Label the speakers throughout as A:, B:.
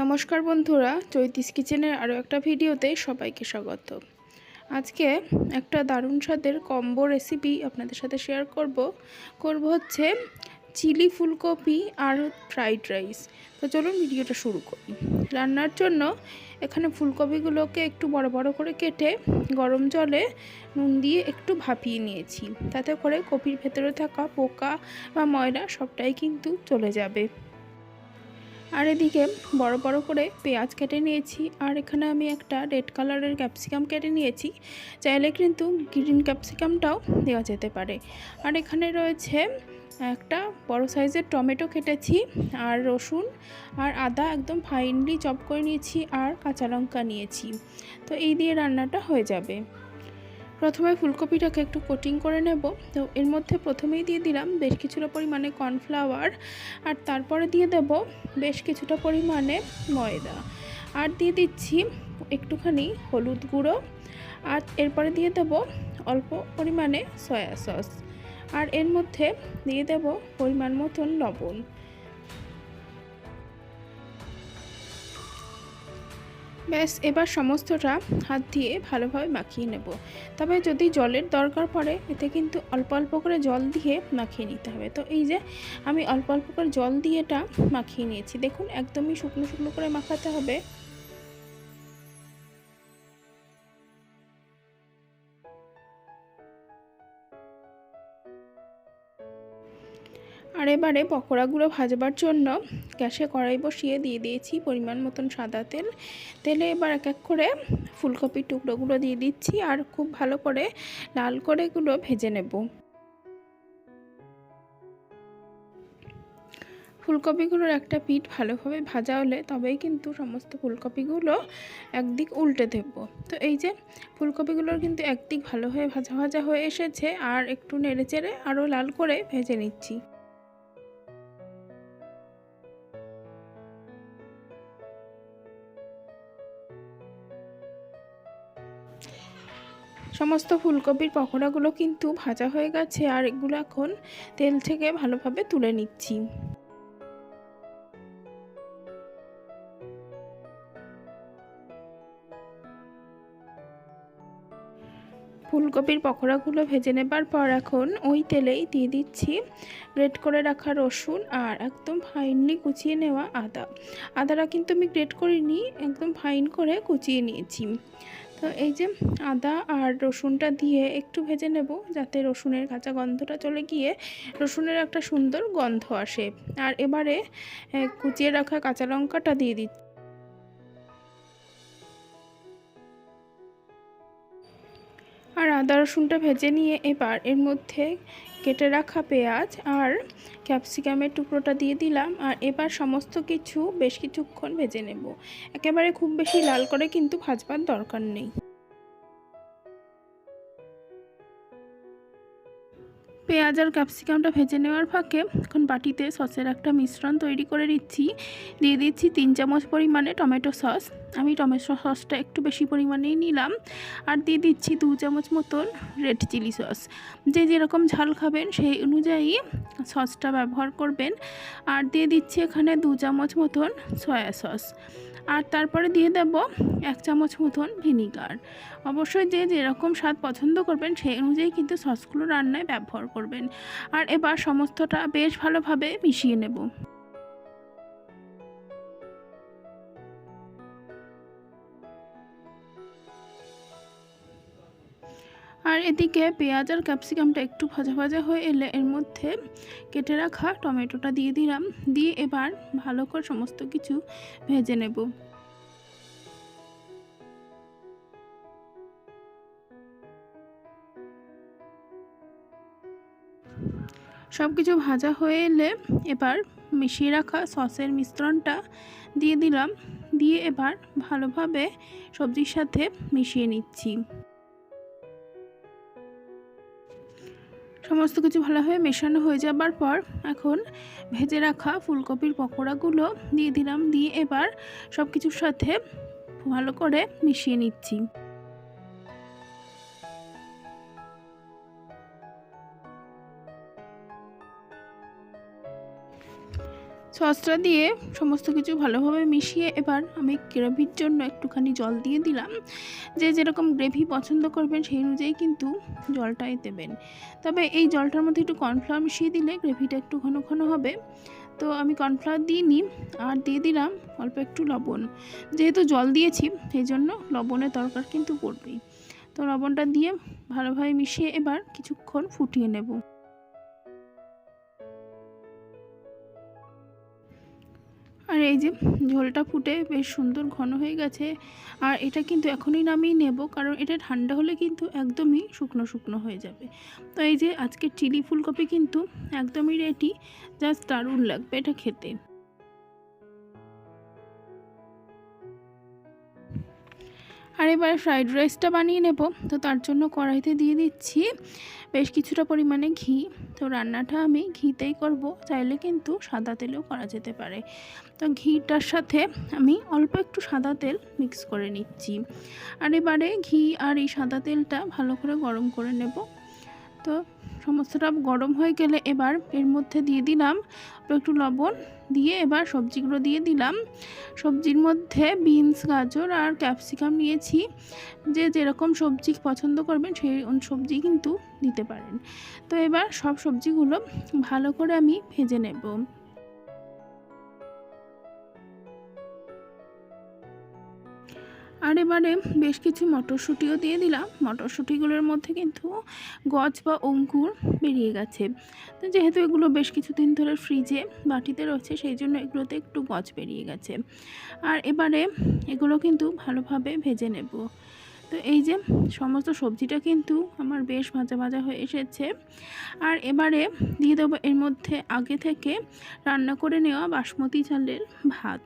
A: নমস্কার বন্ধুরা, চৈতিস কিচেনের আরও একটা ভিডিওতে সবাইকে স্বাগত। আজকে একটা দারুণ স্বাদের কম্বো রেসিপি আপনাদের সাথে শেয়ার করব। করব হচ্ছে চিলি ফুলকপি আর ফ্রাইড রাইস তো চলুন ভিডিওটা শুরু করি। রান্নার জন্য এখানে ফুলকপিগুলোকে একটু বড় বড় করে কেটে গরম জলে নুন দিয়ে একটু ভাপিয়ে নিয়েছি। তাতে করে কপির ভেতরে থাকা পোকা বা ময়লা সবটাই কিন্তু চলে যাবে। আর এদিকে বড় বড় করে পেঁয়াজ কেটে নিয়েছি, আর এখানে আমি একটা রেড কালারের ক্যাপসিকাম কেটে নিয়েছি। চাইলে কিন্তু গ্রিন ক্যাপসিকামটাও দেওয়া যেতে পারে। আর এখানে রয়েছে একটা বড় সাইজের টমেটো কেটেছি, আর রসুন, আর আদা একদম ফাইনলি চপ করে নিয়েছি, আর কাঁচা লঙ্কা নিয়েছি। তো এই দিয়ে রান্নাটা হয়ে যাবে। প্রথমে ফুলকপিটাকে একটু কোটিং করে নেব। তো এর মধ্যে প্রথমেই দিয়ে দিলাম বেশ কিছুটা পরিমাণে কর্নফ্লাওয়ার আর তারপরে দিয়ে দেব বেশ কিছুটা পরিমাণে ময়দা। আর দিয়ে দিচ্ছি একটুখানি হলুদ গুঁড়ো, আর এরপরে দিয়ে দেব অল্প পরিমাণে সয়া সস আর এর মধ্যে দিয়ে দেব পরিমাণ মতন লবণ। ব্যাস, এবার সমস্তটা হাত দিয়ে ভালোভাবে মাখিয়ে নেব। তবে যদি জলের দরকার পড়ে, এতে কিন্তু অল্প অল্প করে জল দিয়ে মাখিয়ে নিতে হবে। তো এই যে, আমি অল্প অল্প করে জল দিয়ে এটা মাখিয়ে নিয়েছি। দেখুন, একদমই শুকনো শুকনো করে মাখাতে হবে। আর এবারে পকোড়াগুলো ভাজবার জন্য গ্যাসে কড়াই বসিয়ে দিয়ে দিয়েছি পরিমাণ মতন সাদা তেল। তেলে এবার এক এক করে ফুলকপির টুকরোগুলো দিয়ে দিচ্ছি আর খুব ভালো করে লাল করে এগুলো ভেজে নেব। ফুলকপিগুলোর একটা পিঠ ভালোভাবে ভাজা হলে তবেই কিন্তু সমস্ত ফুলকপিগুলো একদিক উল্টে দেব। তো এই যে ফুলকপিগুলোর কিন্তু একদিক ভালো হয়ে ভাজা ভাজা হয়ে এসেছে আর একটু নেড়ে চেড়ে আরও লাল করে ভেজে নিচ্ছি। সমস্ত ফুলকপির পকোড়াগুলো কিন্তু ভাজা হয়ে গেছে আর এগুলো এখন তেল থেকে ভালোভাবে তুলে নিচ্ছি। ফুলকপির পকোড়াগুলো ভেজে নেবার পর এখন ওই তেলেই দিয়ে দিচ্ছি গ্রেট করে রাখা রসুন আর একদম ফাইনলি কুচিয়ে নেওয়া আদা। আদাটা কিন্তু আমি গ্রেট করিনি, একদম ফাইন করে কুচিয়ে নিয়েছি। তো এই যে আদা আর রসুনটা দিয়ে একটু ভেজে নেব যাতে রসুনের কাঁচা গন্ধটা চলে গিয়ে রসুনের একটা সুন্দর গন্ধ আসে। আর এবারে কুচিয়ে রাখা কাঁচা লঙ্কাটা দিয়ে দিচ্ছি। আর আদা রসুনটা ভেজে নিয়ে এবার এর মধ্যে কেটে রাখা পেঁয়াজ আর ক্যাপসিকামের টুকরোটা দিয়ে দিলাম আর এবার সমস্ত কিছু বেশ কিছুক্ষণ ভেজে নেব। একেবারে খুব বেশি লাল করে কিন্তু ভাজবার দরকার নেই। পেঁয়াজ আর ক্যাপসিকামটা ভেজে নেওয়ার ফাঁকে এখন বাটিতে সসের একটা মিশ্রণ তৈরি করে নিচ্ছি। দিয়ে দিচ্ছি তিন চামচ পরিমাণে টমেটো সস। আমি টমেটো সসটা একটু বেশি পরিমাণেই নিলাম। আর দিয়ে দিচ্ছি দু চামচ মতন রেড চিলি সস। যে যেরকম ঝাল খাবেন সেই অনুযায়ী সসটা ব্যবহার করবেন। আর দিয়ে দিচ্ছি এখানে দু চামচ মতন সয়া সস। আর তারপরে দিয়ে দেব এক চামচ মতন ভিনিগার। অবশ্যই যে যেরকম স্বাদ পছন্দ করবেন সেই অনুযায়ী কিন্তু সসগুলো রান্নায় ব্যবহার করবেন। আর এবার সমস্তটা বেশ ভালোভাবে মিশিয়ে নেব। আর এদিকে পেঁয়াজ আর ক্যাপসিকামটা একটু ভাজা ভাজা হয়ে এলে এর মধ্যে কেটে রাখা টমেটোটা দিয়ে দিলাম। দিয়ে এবার ভালো করে সমস্ত কিছু ভেজে নেব। সব কিছু ভাজা হয়ে এলে এবার মিশিয়ে রাখা সসের মিশ্রণটা দিয়ে দিলাম। দিয়ে এবার ভালোভাবে সবজির সাথে মিশিয়ে নিচ্ছি। সমস্ত কিছু ভালোভাবে মেশানো হয়ে যাবার পর এখন ভেজে রাখা ফুলকপির পকোড়াগুলো দিয়ে দিলাম। দিয়ে এবার সব কিছুর সাথে ভালো করে মিশিয়ে নিচ্ছি। সসটা দিয়ে সমস্ত কিছু ভালোভাবে মিশিয়ে এবার আমি গ্রেভির জন্য একটুখানি জল দিয়ে দিলাম। যে যেরকম গ্রেভি পছন্দ করবেন সেই অনুযায়ী কিন্তু জলটাই দেবেন। তবে এই জলটার মধ্যে একটু কর্নফ্লাওয়ার মিশিয়ে দিলে গ্রেভিটা একটু ঘন ঘন হবে। তো আমি কর্নফ্লাওয়ার দিইনি আর দিয়ে দিলাম অল্প একটু লবণ। যেহেতু জল দিয়েছি, সেই জন্য লবণের দরকার কিন্তু পড়বেই। তো লবণটা দিয়ে ভালোভাবে মিশিয়ে এবার কিছুক্ষণ ফুটিয়ে নেব। এই যে ঝোলটা ফুটে বেশ সুন্দর ঘন হয়ে গেছে। আর এটা কিন্তু এখনই নামিয়ে নেব, কারণ এটা ঠান্ডা হলে কিন্তু একদমই শুকনো শুকনো হয়ে যাবে। তো এই যে আজকে চিলি ফুলকপি কিন্তু একদমই রেডি জাস্ট দারুণ লাগবে এটা খেতে। আর এবার ফ্রাইড রাইসটা বানিয়ে নেব। তো তার জন্য কড়াইতে দিয়ে দিচ্ছি বেশ কিছুটা পরিমাণে ঘি। তো রান্নাটা আমি ঘিতেই করব। চাইলে কিন্তু সাদা তেলেও করা যেতে পারে। তো ঘিটার সাথে আমি অল্প একটু সাদা তেল মিক্স করে নিচ্ছি। আর এবারে ঘি আর এই সাদা তেলটা ভালো করে গরম করে নেব। তো সমস্তটা গরম হয়ে গেলে এবার এর মধ্যে দিয়ে দিলাম একটু লবণ দিয়ে এবার সবজিগুলো দিয়ে দিলাম। সবজির মধ্যে বিনস, গাজর আর ক্যাপসিকাম নিয়েছি। যে যেরকম সবজি পছন্দ করবেন সেই সবজি কিন্তু দিতে পারেন। তো এবার সব সবজিগুলো ভালো করে আমি ভেজে নেব। আর এবারে বেশ কিছু মটরশুঁটিও দিয়ে দিলাম। মটরশুঁটিগুলোর মধ্যে কিন্তু গজ বা অঙ্কুর বেরিয়ে গেছে। তো যেহেতু এগুলো বেশ কিছুদিন ধরে ফ্রিজে বাটিতে রয়েছে, সেই জন্য এগুলোতে একটু গজ বেরিয়ে গেছে। আর এবারে এগুলো কিন্তু ভালোভাবে ভেজে নেব। তো এই যে সমস্ত সবজিটা কিন্তু আমার বেশ ভাজা ভাজা হয়ে এসেছে। আর এবারে দিয়ে দেবো এর মধ্যে আগে থেকে রান্না করে নেওয়া বাসমতি চালের ভাত।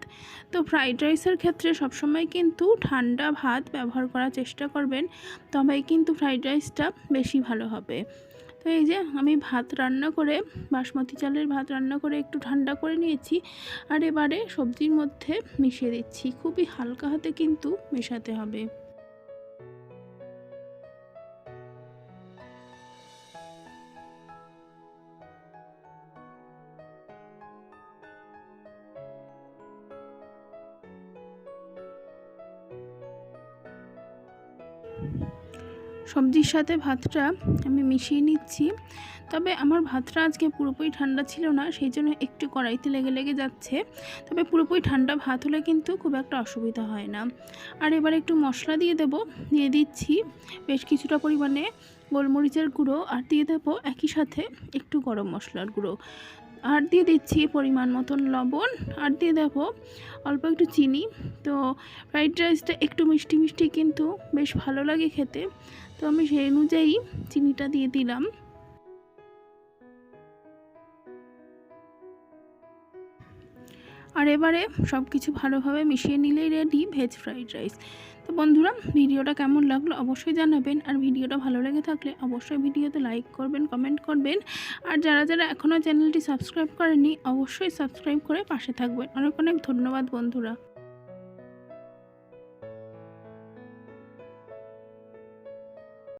A: তো ফ্রাইড রাইসের ক্ষেত্রে সবসময় কিন্তু ঠান্ডা ভাত ব্যবহার করার চেষ্টা করবেন, তবেই কিন্তু ফ্রাইড রাইসটা বেশি ভালো হবে। তো এই যে আমি ভাত রান্না করে, বাসমতি চালের ভাত রান্না করে একটু ঠান্ডা করে নিয়েছি, আর এবারে সবজির মধ্যে মিশিয়ে দিচ্ছি। খুবই হালকা হাতে কিন্তু মেশাতে হবে। সবজির সাথে ভাতটা আমি মিশিয়ে নিচ্ছি। তবে আমার ভাতটা আজকে পুরোপুরি ঠান্ডা ছিল না, সেই জন্য একটু কড়াইতে লেগে লেগে যাচ্ছে। তবে পুরোপুরি ঠান্ডা ভাত হলে কিন্তু খুব একটা অসুবিধা হয় না। আর এবার একটু মশলা দিয়ে দেব, দিয়ে দিচ্ছি বেশ কিছুটা পরিমাণে গোলমরিচের গুঁড়ো, আর দিয়ে দেবো একই সাথে একটু গরম মশলার গুঁড়ো। আর দিয়ে দিচ্ছি পরিমাণ মতন লবণ আর দিয়ে দেবো অল্প একটু চিনি। তো ফ্রাইড রাইসটা একটু মিষ্টি মিষ্টি কিন্তু বেশ ভালো লাগে খেতে। তো আমি সেই অনুযায়ী চিনিটা দিয়ে দিলাম। আর এবারে সব কিছু ভালোভাবে মিশিয়ে নিলেই রেডি ভেজ ফ্রাইড রাইস তো বন্ধুরা, ভিডিওটা কেমন লাগল অবশ্যই জানাবেন। আর ভিডিওটা ভালো লেগে থাকলে অবশ্যই ভিডিওতে লাইক করবেন কমেন্ট করবেন। আর যারা যারা এখনও চ্যানেলটি সাবস্ক্রাইব করেনি অবশ্যই সাবস্ক্রাইব করে পাশে থাকবেন। অনেক অনেক ধন্যবাদ বন্ধুরা।